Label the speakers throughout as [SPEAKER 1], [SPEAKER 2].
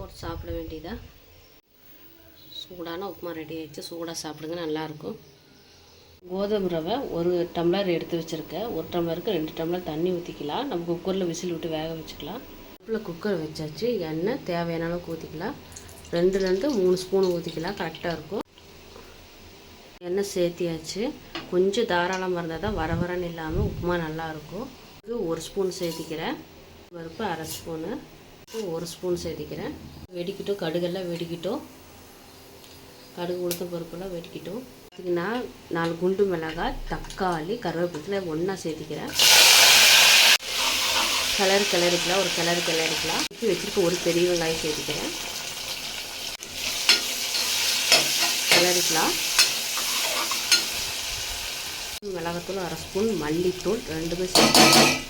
[SPEAKER 1] போட்டு சாப்பிட வேண்டியதா? சூடான உப்புமா ரெடி ஆகிடுச்சு சூடாக சாப்பிடுங்க நல்லாயிருக்கும். கோதுமை ரவை ஒரு டம்ளர் எடுத்து வச்சுருக்கேன். ஒரு டம்ளருக்கு ரெண்டு டம்ளர் தண்ணி ஊற்றிக்கலாம் நம்ம குக்கரில் விசில் விட்டு வேக வச்சுக்கலாம். அடுப்பில் குக்கர் வச்சாச்சு. எண்ணெய் தேவையான அளவுக்கு ஊற்றிக்கலாம் ரெண்டுலேருந்து மூணு ஸ்பூன் ஊற்றிக்கலாம் கரெக்டாக இருக்கும். எண்ணெய் சேர்த்தியாச்சு. கொஞ்சம் தாராளமாக இருந்தால் தான் வர வரன்னு இல்லாமல் உப்புமா நல்லாயிருக்கும் இது ஒரு ஸ்பூன் சேர்த்திக்கிறேன். பருப்பு அரை ஸ்பூனு. ஒரு ஸ்பூன் சேர்த்திக்கிறேன். வெடிக்கட்டும் கடுகெல்லாம் வெடிக்கட்டும். கடுகு உளுத்தம் பருப்பெல்லாம் வெடிக்கட்டும். பார்த்திங்கன்னா நான் நாலு குண்டு மிளகாய் தக்காளி கருவேப்பிலை ஒன்றா சேர்த்திக்கிறேன். கிளறு கிளறிக்கலாம் ஒரு கிளறு கிளறிக்கலாம் இப்போ வச்சுருக்க ஒரு பெரிய வெங்காயம் சேர்த்திக்கிறேன். கிளறிக்கலாம் மிளகாத்தூள் அரை ஸ்பூன் மல்லித்தூள் ரெண்டுமே சேர்த்து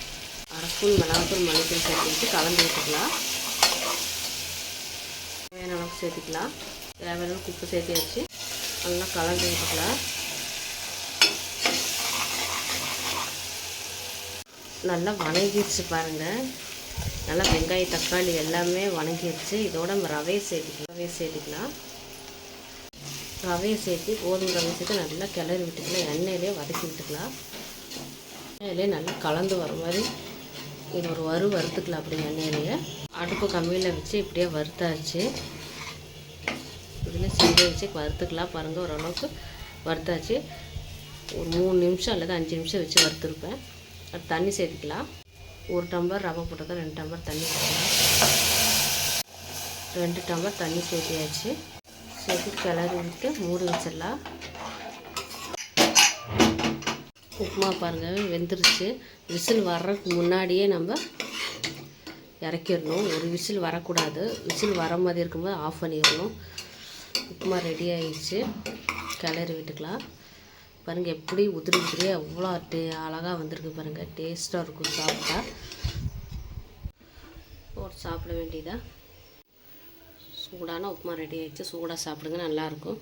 [SPEAKER 1] ஸ்பூன் மிளகாத்தூள் மல்லித்தூள் சேர்த்து வச்சு கலந்து விட்டுக்கலாம். தேவையான அளவுக்கு சேர்த்துக்கலாம். தேவையான உப்பு சேர்த்து வச்சு நல்லா கலந்து விட்டுக்கலாம். நல்லா வணங்கிடுச்சு பாருங்கள் நல்லா வெங்காயம் தக்காளி எல்லாமே வணங்கிடுச்சு. இதோட நம்ம ரவையை சேர்த்துக்கலாம். ரவையை சேர்த்துக்கலாம். ரவையை சேர்த்து கோதுமை ரவையை சேர்த்து நல்லா கிளறி விட்டுக்கலாம். எண்ணெயிலே வதக்கி விட்டுக்கலாம். எண்ணெயிலே நல்லா கலந்து வர மாதிரி இது ஒரு வறு வறுத்துக்கலாம் அப்படி எண்ணெயிலேயே. அடுப்பு கம்மியில் வச்சு இப்படியே வறுத்தாச்சு. இதில் சிங்க வச்சு வறுத்துக்கலாம் பாருங்கள் ஓரளவுக்கு வறுத்தாச்சு. ஒரு மூணு நிமிஷம் அல்லது அஞ்சு நிமிஷம் வச்சு வறுத்துருப்பேன். அது தண்ணி சேர்த்துக்கலாம். ஒரு டம்ளர் ரவை போட்டதும் ரெண்டு டம்ளர் தண்ணி சேர்த்துக்கலாம். ரெண்டு டம்ளர் தண்ணி சேர்த்தியாச்சு. சேர்த்து கிளறி விட்டு மூடி வச்சிடலாம். உப்புமா பாருங்கள் வெந்துருச்சு. விசில் வர்றதுக்கு முன்னாடியே நம்ம இறக்கிடணும். ஒரு விசில் வரக்கூடாது. விசில் வர மாதிரி இருக்கும்போது ஆஃப் பண்ணிடணும். உப்புமா ரெடி ஆகிடுச்சு கிளறி விட்டுக்கலாம். பாருங்கள் எப்படி உதிரி உதிரியாக அவ்வளோ டே அழகாக வந்திருக்கு பாருங்கள் டேஸ்ட்டாக இருக்கும் சாப்பிட்டா. போட்டு சாப்பிட வேண்டியதா? சூடான உப்புமா ரெடி ஆகிடுச்சு சூடாக சாப்பிடுங்க நல்லாயிருக்கும்